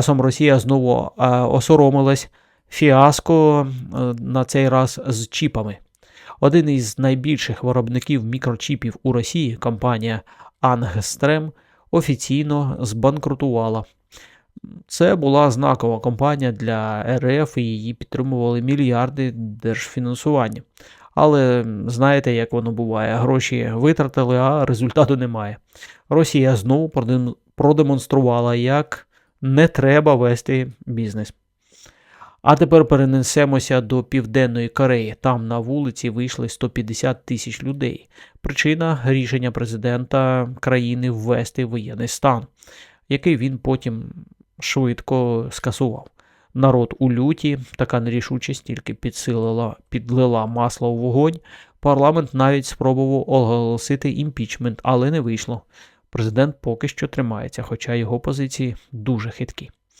Часом Росія знову е, осоромилась фіаско е, на цей раз з чіпами. Один із найбільших виробників мікрочіпів у Росії, компанія Ангстрем, офіційно збанкрутувала. Це була знакова компанія для РФ і її підтримували мільярди держфінансування. Але знаєте, як воно буває, гроші витратили, а результату немає. Росія знову продемонструвала, як не треба вести бізнес. А тепер перенесемося до Південної Кореї. Там на вулиці вийшли 150 тисяч людей. Причина рішення президента країни ввести воєнний стан, який він потім швидко скасував. Народ у люті, така нерішучість тільки підсилила, підлила масло у вогонь. Парламент навіть спробував оголосити імпічмент, але не вийшло. Президент поки що тримається, хоча його позиції дуже хиткі.